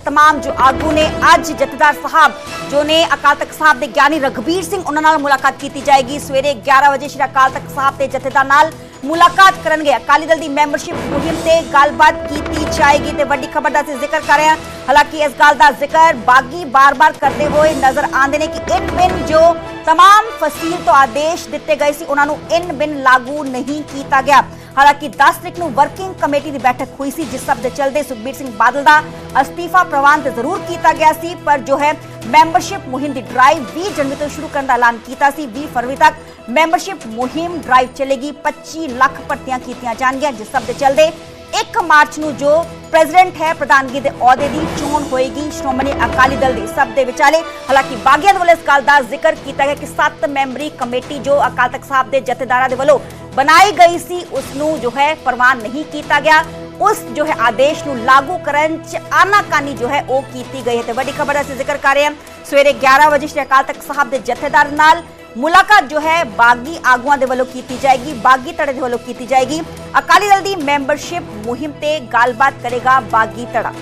ਤਮਾਮ ਜੋ ਆਗੂ ਨੇ ਅੱਜ ਜਥੇਦਾਰ ਸਾਹਿਬ ਜੋ ਨੇ ਅਕਾਲ ਤਖਤ ਸਾਹਿਬ ਦੇ ਗਿਆਨੀ ਰਗਬੀਰ ਸਿੰਘ ਉਹਨਾਂ ਨਾਲ ਮੁਲਾਕਾਤ ਕੀਤੀ ਜਾਏਗੀ ਸਵੇਰੇ 11 ਵਜੇ ਸ਼੍ਰੀ ਅਕਾਲ ਤਖਤ ਸਾਹਿਬ ਦੇ ਜਥੇਦਾਰ ਨਾਲ ਮੁਲਾਕਾਤ ਕਰਨਗੇ ਅਕਾਲੀ ਦਲ ਦੀ ਮੈਂਬਰਸ਼ਿਪ ਮੁਹਿੰਮ ਤੇ ਗੱਲਬਾਤ ਕੀਤੀ ਜਾਏਗੀ ਤੇ ਵੱਡੀ ਖਬਰ ਦਾ ਅਸੀਂ ਜ਼ਿਕਰ ਕਰ ਰਹੇ ਹਾਂ ਹਾਲਾਂਕਿ ਇਸ ਗੱਲ ਦਾ ਜ਼ਿਕਰ ਬਾਗੀ ਬਾਰ-ਬਾਰ ਕਰਦੇ ਹੋਏ ਨਜ਼ਰ ਆਉਂਦੇ ਨੇ ਕਿ ਇਨ ਬਿਨ ਜੋ तमाम ਫਸੀਲ ਤੋਂ ਆਦੇਸ਼ ਦਿੱਤੇ ਗਏ ਸੀ ਉਹਨਾਂ ਨੂੰ ਇਨ ਬਿਨ ਲਾਗੂ ਨਹੀਂ ਕੀਤਾ ਗਿਆ ਹਾਲਾਂਕਿ 10 ਤਰੀਕ ਨੂੰ ਵਰਕਿੰਗ ਕਮੇਟੀ ਦੀ ਬੈਠਕ ਹੋਈ ਸੀ, ਜਿਸ ਸਭ ਦੇ ਚਲਦੇ ਸੁਖਬੀਰ ਸਿੰਘ ਬਾਦਲ ਦਾ ਅਸਤੀਫਾ ਪ੍ਰਵਾਨ ਤੇ ਜ਼ਰੂਰ ਕੀਤਾ ਗਿਆ ਸੀ, ਪਰ ਜੋ ਹੈ ਮੈਂਬਰਸ਼ਿਪ ਮੁਹਿੰਮ ਦੀ ਡਰਾਈਵ 20 ਜਨਵਰੀ ਤੋਂ ਸ਼ੁਰੂ ਕਰਨ ਦਾ ਐਲਾਨ ਕੀਤਾ ਸੀ 20 ਫਰਵਰੀ ਤੱਕ ਮੈਂਬਰਸ਼ਿਪ ਮੁਹਿੰਮ ਡਰਾਈਵ ਚੱਲੇਗੀ 25 ਲੱਖ ਭਰਤੀਆਂ ਕੀਤੀਆਂ ਜਾਣਗੀਆਂ, ਜਿਸ ਸਭ ਦੇ ਚੱਲਦੇ 1 ਮਾਰਚ ਨੂੰ ਜੋ ਪ੍ਰੈਜ਼ੀਡੈਂਟ ਹੈ ਪ੍ਰਧਾਨਗੀ ਦੇ ਅਹੁਦੇ ਦੀ ਚੋਣ ਹੋਏਗੀ, ਸ਼੍ਰੋਮਣੀ ਅਕਾਲੀ ਦਲ ਦੇ ਸਭ ਦੇ ਵਿਚਾਲੇ। ਹਾਲਾਂਕਿ ਬਾਗੀਆਂ ਦੇ ਵੱਲੋਂ ਇਸ ਗੱਲ ਦਾ ਜ਼ਿਕਰ ਕੀਤਾ ਗਿਆ ਕਿ ਸੱਤ ਮੈਂਬਰੀ ਕਮੇਟੀ ਜੋ ਅਕਾਲ ਤਖਤ ਸਾਹਿਬ ਦੇ ਜਥੇਦਾਰਾਂ ਦੇ ਵੱਲੋਂ ਬਣਾਈ ਗਈ ਸੀ ਉਸ ਨੂੰ ਜੋ ਹੈ ਪ੍ਰਵਾਨ ਨਹੀਂ ਕੀਤਾ ਗਿਆ। ਉਸ ਜੋ ਹੈ ਆਦੇਸ਼ ਨੂੰ ਲਾਗੂ ਕਰਨ ਚ ਆਨਾਕਾਨੀ ਜੋ ਹੈ ਉਹ ਕੀਤੀ ਗਈ ਹੈ ਤੇ ਵੱਡੀ ਖਬਰ ਅਸੀਂ ਜ਼ਿਕਰ ਕਰ ਰਹੇ ਹਾਂ। ਸਵੇਰੇ 11 ਵਜੇ ਸ਼੍ਰੀ ਅਕਾਲ ਤਖਤ ਸਾਹਿਬ ਦੇ ਜਥੇਦਾਰ ਨਾਲ ਮੁਲਾਕਾਤ ਜੋ ਹੈ ਬਾਗੀ ਆਗੂਆਂ ਦੇ ਵੱਲੋਂ ਕੀਤੀ ਜਾਏਗੀ, ਬਾਗੀ ਧੜੇ ਦੇ ਵੱਲੋਂ ਕੀਤੀ ਜਾਏਗੀ। ਅਕਾਲੀ ਦਲ ਦੀ ਮੈਂਬਰਸ਼ਿਪ ਮੁਹਿੰਮ ਤੇ ਗੱਲਬਾਤ ਕਰੇਗਾ ਬਾਗੀ ਧੜਾ।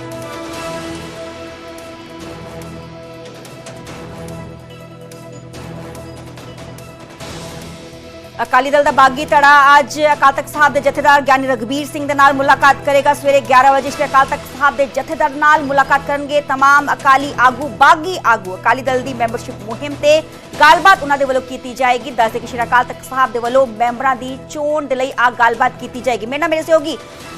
ਅਕਾਲੀ ਦਲ ਦਾ ਬਾਗੀ ਧੜਾ ਅੱਜ ਅਕਾਲ ਤਖਤ ਸਾਹਿਬ ਦੇ ਜਥੇਦਾਰ ਗਿਆਨੀ ਰਗਬੀਰ ਸਿੰਘ ਦੇ ਨਾਲ ਮੁਲਾਕਾਤ ਕਰੇਗਾ ਸਵੇਰੇ 11 ਵਜੇ ਸ਼੍ਰੀ ਅਕਾਲ ਤਖਤ ਸਾਹਿਬ ਦੇ ਜਥੇਦਾਰ ਨਾਲ ਮੁਲਾਕਾਤ ਕਰਨਗੇ तमाम ਅਕਾਲੀ ਆਗੂ ਬਾਗੀ ਆਗੂ ਅਕਾਲੀ ਦਲ ਦੀ ਮੈਂਬਰਸ਼ਿਪ ਮੁਹਿੰਮ ਤੇ ਗੱਲਬਾਤ ਉਹਨਾਂ ਦੇ ਵੱਲੋਂ ਕੀਤੀ ਜਾਏਗੀ ਦੱਸਦੇ ਕਿ ਸ਼੍ਰੀ ਅਕਾਲ ਤਖਤ ਸਾਹਿਬ ਦੇ ਵੱਲੋਂ ਮੈਂਬਰਾਂ ਦੀ ਚੋਣ ਦੇ ਲਈ ਆ ਗੱਲਬਾਤ ਕੀਤੀ ਜਾਏਗੀ ਮੇਰੇ ਨਾਲ ਮੇਰੇ ਸਹਿਯੋਗੀ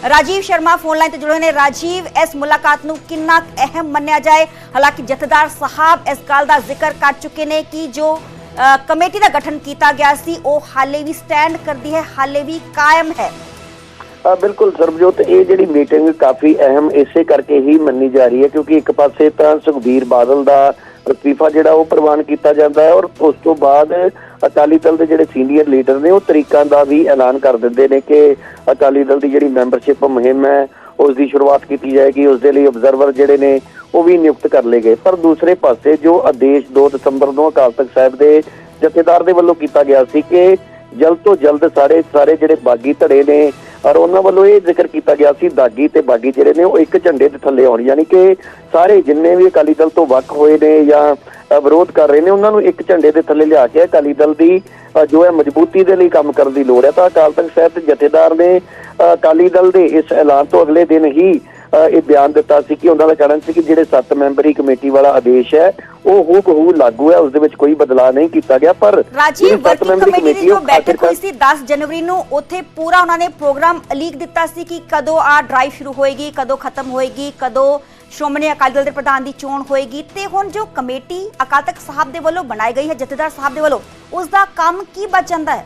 ਰਾਜੀਵ ਸ਼ਰਮਾ ਫੋਨ ਲਾਈਨ ਤੇ ਜੁੜੇ ਹੋਏ ਨੇ ਰਾਜੀਵ ਇਸ ਮੁਲਾਕਾਤ ਨੂੰ ਕਿੰਨਾ ਕੁ ਅਹਿਮ ਮੰਨਿਆ ਜਾਏ ਹਾਲਾਂਕਿ ਜਥੇਦਾਰ ਸਾਹਿਬ ਇਸ ਗੱਲ ਦਾ ਜ਼ਿਕਰ ਕਰ ਚੁੱਕੇ ਨੇ ਕਿ ਜੋ ਅ, ਕਮੇਟੀ ਦਾ ਗਠਨ ਕੀਤਾ ਗਿਆ ਸੀ, ਉਹ ਹਾਲੇ ਵੀ ਸਟੈਂਡ ਕਰਦੀ ਹੈ, ਹਾਲੇ ਵੀ ਕਾਇਮ ਹੈ। ਬਿਲਕੁਲ ਸਰਬਜੋਤ, ਇਹ ਜਿਹੜੀ ਮੀਟਿੰਗ ਕਾਫੀ ਅਹਿਮ ਇਸੇ ਕਰਕੇ ਹੀ ਮੰਨੀ ਜਾ ਰਹੀ ਹੈ, ਕਿਉਂਕਿ ਇੱਕ ਪਾਸੇ ਤਾਂ ਸੁਖਬੀਰ ਬਾਦਲ ਦਾ ਅਸਤੀਫਾ ਜਿਹੜਾ ਉਹ ਪ੍ਰਵਾਨ ਕੀਤਾ ਜਾਂਦਾ ਹੈ ਔਰ ਉਸ ਤੋਂ ਬਾਅਦ ਅਕਾਲੀ ਦਲ ਦੇ ਜਿਹੜੇ ਸੀਨੀਅਰ ਲੀਡਰ ਨੇ, ਉਹ ਤਰੀਕਾਂ ਦਾ ਵੀ ਐਲਾਨ ਕਰ ਦਿੰਦੇ ਨੇ ਕਿ ਅਕਾਲੀ ਦਲ ਦੀ ਜਿਹੜੀ ਮੈਂਬਰਸ਼ਿਪ ਮੁਹਿੰਮ ਹੈ ਉਸ ਦੀ ਸ਼ੁਰੂਆਤ ਕੀਤੀ ਜਾਏਗੀ ਉਸ ਦੇ ਲਈ ਆਬਜ਼ਰਵਰ ਜਿਹੜੇ ਨੇ, ਉਹ ਵੀ ਨਿਯੁਕਤ ਕਰ ਲਏ ਗਏ। ਪਰ ਦੂਸਰੇ ਪਾਸੇ ਜੋ ਆਦੇਸ਼ 2 ਦਸੰਬਰ ਨੂੰ ਅਕਾਲ ਤਖਤ ਸਾਹਿਬ ਦੇ ਜਥੇਦਾਰ ਦੇ ਵੱਲੋਂ ਕੀਤਾ ਗਿਆ ਸੀ ਕਿ ਜਲਦ ਤੋਂ ਜਲਦ ਸਾਰੇ ਸਾਰੇ ਜਿਹੜੇ ਬਾਗੀ ਧੜੇ ਨੇ ਔਰ ਉਹਨਾਂ ਵੱਲੋਂ ਇਹ ਜ਼ਿਕਰ ਕੀਤਾ ਗਿਆ ਸੀ ਦਾਗੀ ਤੇ ਬਾਗੀ ਜਿਹੜੇ ਨੇ ਉਹ ਇੱਕ ਝੰਡੇ ਦੇ ਥੱਲੇ ਆਉਣ ਯਾਨੀ ਕਿ ਸਾਰੇ ਜਿੰਨੇ ਵੀ ਅਕਾਲੀ ਦਲ ਤੋਂ ਵੱਖ ਹੋਏ ਨੇ ਜਾਂ ਵਿਰੋਧ ਕਰ ਰਹੇ ਨੇ ਉਹਨਾਂ ਨੂੰ ਇੱਕ ਝੰਡੇ ਦੇ ਥੱਲੇ ਲਿਆ ਕੇ ਅਕਾਲੀ ਦਲ ਦੀ ਜੋ ਹੈ ਮਜ਼ਬੂਤੀ ਦੇ ਲਈ ਕੰਮ ਕਰਨ ਦੀ ਲੋੜ ਹੈ। ਤਾਂ ਅਕਾਲ ਤਖਤ ਸਾਹਿਬ ਦੇ ਜਥੇਦਾਰ ਨੇ ਅਕਾਲੀ ਦਲ ਦੇ ਇਸ ਐਲਾਨ ਤੋਂ ਅਗਲੇ ਦਿਨ ਹੀ ਅ, ਇਹ ਬਿਆਨ ਦਿੱਤਾ ਸੀ ਕਿ ਉਹਨਾਂ ਦਾ ਕਹਿਣਾ ਸੀ ਕਿ ਜਿਹੜੇ 7 ਮੈਂਬਰੀ ਕਮੇਟੀ ਵਾਲਾ ਆਦੇਸ਼ ਹੈ ਉਹ ਹੂ ਬਹੂ ਲਾਗੂ ਹੈ ਉਸ ਦੇ ਵਿੱਚ ਕੋਈ ਬਦਲਾਅ ਨਹੀਂ ਕੀਤਾ ਗਿਆ ਪਰ ਰਾਜੀਵ ਵਰਕਿੰਗ ਕਮੇਟੀ ਦੀ ਜੋ ਬੈਠਕ ਹੋਈ ਸੀ 10 ਜਨਵਰੀ ਨੂੰ ਉੱਥੇ ਪੂਰਾ ਉਹਨਾਂ ਨੇ ਪ੍ਰੋਗਰਾਮ ਲੀਕ ਦਿੱਤਾ ਸੀ ਕਿ ਕਦੋਂ ਆ ਡਰਾਈਵ ਸ਼ੁਰੂ ਹੋਏਗੀ ਕਦੋਂ ਖਤਮ ਹੋਏਗੀ ਕਦੋਂ ਸ਼੍ਰੋਮਣੀ ਅਕਾਲੀ ਦਲ ਦੇ ਪ੍ਰਧਾਨ ਦੀ ਚੋਣ ਹੋਏਗੀ ਤੇ ਹੁਣ ਜੋ ਕਮੇਟੀ ਅਕਾਲ ਤਖਤ ਸਾਹਿਬ ਦੇ ਵੱਲੋਂ ਬਣਾਈ ਗਈ ਹੈ ਜਥੇਦਾਰ ਸਾਹਿਬ ਦੇ ਵੱਲੋਂ ਉਸ ਦਾ ਕੰਮ ਕੀ ਬਚ ਜਾਂਦਾ ਹੈ?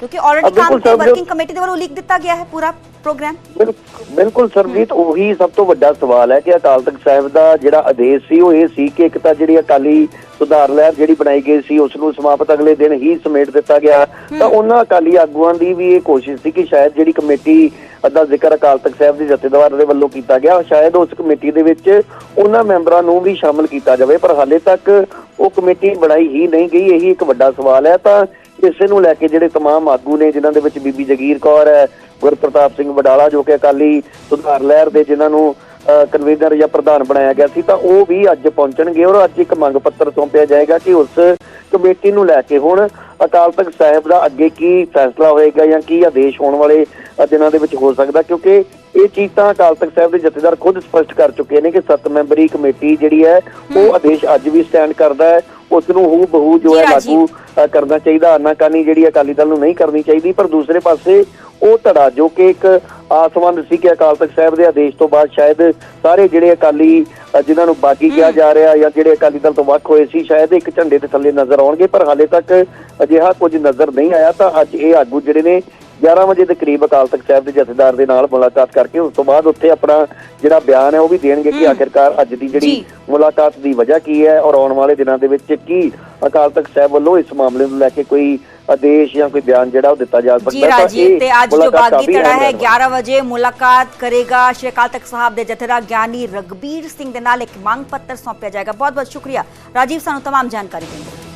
ਕਿਉਂਕਿ ਆਲਰੇਡੀ ਕੰਮ ਤੇ ਵਰਕਿੰਗ ਕਮੇਟੀ ਦੇ ਵੱਲੋਂ ਲੀਕ ਦਿੱਤਾ ਗਿਆ ਹੈ ਪੂਰਾ। ਪ੍ਰੋਗਰਾਮ? ਬਿਲ- ਬਿਲਕੁਲ ਸਰਜੀਤ ਉਹੀ ਸਭ ਤੋਂ ਵੱਡਾ ਸਵਾਲ ਹੈ ਕਿ ਅਕਾਲ ਤਖਤ ਸਾਹਿਬ ਦਾ ਜਿਹੜਾ ਆਦੇਸ਼ ਸੀ ਉਹ ਇਹ ਸੀ ਕਿ ਇੱਕ ਤਾਂ ਜਿਹੜੀ ਅਕਾਲੀ ਸੁਧਾਰ ਲਹਿਰ ਜਿਹੜੀ ਬਣਾਈ ਗਈ ਸੀ ਉਸ ਨੂੰ ਸਮਾਪਤ ਅਗਲੇ ਦਿਨ ਹੀ ਸਮੇਟ ਦਿੱਤਾ ਗਿਆ। ਤਾਂ ਉਹਨਾਂ ਅਕਾਲੀ ਆਗੂਆਂ ਦੀ ਵੀ ਇਹ ਕੋਸ਼ਿਸ਼ ਸੀ ਕਿ ਸ਼ਾਇਦ ਜਿਹੜੀ ਕਮੇਟੀ ਦਾ ਜ਼ਿਕਰ ਅਕਾਲ ਤਖਤ ਸਾਹਿਬ ਦੇ ਜਥੇਦਾਰ ਦੇ ਵੱਲੋਂ ਕੀਤਾ ਗਿਆ ਸ਼ਾਇਦ ਉਸ ਕਮੇਟੀ ਦੇ ਵਿੱਚ ਉਹਨਾਂ ਮੈਂਬਰਾਂ ਨੂੰ ਵੀ ਸ਼ਾਮਲ ਕੀਤਾ ਜਾਵੇ। ਪਰ ਹਾਲੇ ਤੱਕ ਉਹ ਕਮੇਟੀ ਬਣਾਈ ਹੀ ਨਹੀਂ ਗਈ ਇਹੀ ਇੱਕ ਵੱਡਾ ਸਵਾਲ ਹੈ। ਤਾਂ ਇਸੇ ਨੂੰ ਲੈ ਕੇ ਜਿਹੜੇ तमाम ਆਗੂ ਨੇ ਜਿਨ੍ਹਾਂ ਦੇ ਵਿੱਚ ਬੀਬੀ ਜਗੀਰ ਕੌਰ ਹੈ ਗੁਰਪ੍ਰਤਾਪ ਸਿੰਘ ਵਡਾਲਾ ਜੋ ਕਿ ਅਕਾਲੀ ਸੁਧਾਰ ਲਹਿਰ ਦੇ ਜਿਨ੍ਹਾਂ ਨੂੰ ਕਨਵੀਨਰ ਜਾਂ ਪ੍ਰਧਾਨ ਬਣਾਇਆ ਗਿਆ ਸੀ ਤਾਂ ਉਹ ਵੀ ਅੱਜ ਪਹੁੰਚਣਗੇ ਔਰ ਅੱਜ ਇੱਕ ਮੰਗ ਪੱਤਰ ਸੌਂਪਿਆ ਜਾਏਗਾ ਕਿ ਉਸ ਕਮੇਟੀ ਨੂੰ ਲੈ ਕੇ ਹੁਣ ਅਕਾਲ ਤਖਤ ਸਾਹਿਬ ਦਾ ਅੱਗੇ ਕੀ ਫੈਸਲਾ ਹੋਏਗਾ ਜਾਂ ਕੀ ਆਦੇਸ਼ ਹੋਣ ਵਾਲੇ ਅ, ਦਿਨਾਂ ਦੇ ਵਿੱਚ ਹੋ ਸਕਦਾ ਕਿਉਂਕਿ ਇਹ ਚੀਜ਼ ਤਾਂ ਅਕਾਲ ਤਖਤ ਸਾਹਿਬ ਦੇ ਜਥੇਦਾਰ ਖੁਦ ਸਪਸ਼ਟ ਕਰ ਚੁੱਕੇ ਨੇ ਕਿ ਸੱਤ ਮੈਂਬਰੀ ਕਮੇਟੀ ਜਿਹੜੀ ਹੈ ਉਹ ਆਦੇਸ਼ ਅੱਜ ਵੀ ਸਟੈਂਡ ਕਰਦਾ ਹੈ ਉਸ ਨੂੰ ਹੂ ਬਹੂ ਜੋ ਹੈ। ਲਾਗੂ ਕਰਨਾ ਚਾਹੀਦਾ। ਆਨਾਕਾਨੀ ਜਿਹੜੀ ਅਕਾਲੀ ਦਲ ਨੂੰ ਨਹੀਂ ਕਰਨੀ ਚਾਹੀਦੀ ਪਰ ਦੂਸਰੇ ਪਾਸੇ ਉਹ ਧੜਾ ਜੋ ਕਿ ਇੱਕ ਆਸਵੰਦ ਸੀ ਕਿ ਅਕਾਲ ਤਖਤ ਸਾਹਿਬ ਦੇ ਆਦੇਸ਼ ਤੋਂ ਬਾਅਦ ਸ਼ਾਇਦ ਸਾਰੇ ਜਿਹੜੇ ਅਕਾਲੀ ਜਿਨ੍ਹਾਂ ਨੂੰ ਬਾਗੀ ਕਿਹਾ ਜਾ ਰਿਹਾ ਜਾਂ ਜਿਹੜੇ ਅਕਾਲੀ ਦਲ ਤੋਂ ਵੱਖ ਹੋਏ ਸੀ ਸ਼ਾਇਦ ਇੱਕ ਝੰਡੇ ਦੇ ਥੱਲੇ ਨਜ਼ਰ ਆਉਣਗੇ ਪਰ ਹਾਲੇ ਤੱਕ ਅਜਿਹਾ ਕੁਝ ਨਜ਼ਰ ਨਹੀਂ ਆਇਆ। ਤਾਂ ਅੱਜ ਇਹ ਆਗੂ ਜਿਹੜੇ ਨੇ 11 ਵਜੇ ਦੇ ਕਰੀਬ ਅਕਾਲ ਤਖਤ ਸਾਹਿਬ ਦੇ ਜਥੇਦਾਰ ਦੇ ਨਾਲ ਮੁਲਾਕਾਤ ਕਰਕੇ ਉਸ ਤੋਂ ਬਾਅਦ ਉੱਥੇ ਆਪਣਾ ਜਿਹੜਾ ਬਿਆਨ ਹੈ ਉਹ ਵੀ ਦੇਣਗੇ ਕਿ ਆਖਿਰਕਾਰ ਅੱਜ ਦੀ ਜਿਹੜੀ ਜੀ। ਮੁਲਾਕਾਤ ਦੀ ਵਜ੍ਹਾ ਕੀ ਹੈ ਔਰ ਆਉਣ ਵਾਲੇ ਦਿਨਾਂ ਦੇ ਵਿੱਚ ਕੀ ਅਕਾਲ ਤਖਤ ਸਾਹਿਬ ਵੱਲੋਂ ਇਸ ਮਾਮਲੇ ਨੂੰ ਲੈ ਕੇ ਕੋਈ ਆਦੇਸ਼ ਜਾਂ ਕੋਈ ਬਿਆਨ ਜਿਹੜਾ ਉਹ ਦਿੱਤਾ ਜਾ ਸਕਦਾ ਜੀ ਤਾਂ ਰਾਜੀਵ ਇਹ ਤੇ ਅੱਜ ਜੋ ਮੁਲਾਕਾਤ ਬਾਗੀ ਕਾਫੀ ਧੜਾ ਅਹਿਮ ਹੈ ਰਹਿਣ 11 ਵਜੇ ਮੁਲਾਕਾਤ ਕਰੇਗਾ ਸ਼੍ਰੀ ਅਕਾਲ ਤਖਤ ਸਾਹਿਬ ਦੇ ਜਥੇਦਾਰ ਗਿਆਨੀ ਰਗਬੀਰ ਸਿੰਘ ਦੇ ਨਾਲ ਇੱਕ ਮੰਗ ਪੱਤਰ ਸੌਂਪਿਆ ਜਾਏਗਾ ਬਹੁਤ ਬਹੁਤ ਸ਼ੁਕਰੀਆ ਰਾਜੀਵ ਸਾਨੂੰ तमाम ਜਾਣਕਾਰੀ ਦੇਣ ਲਈ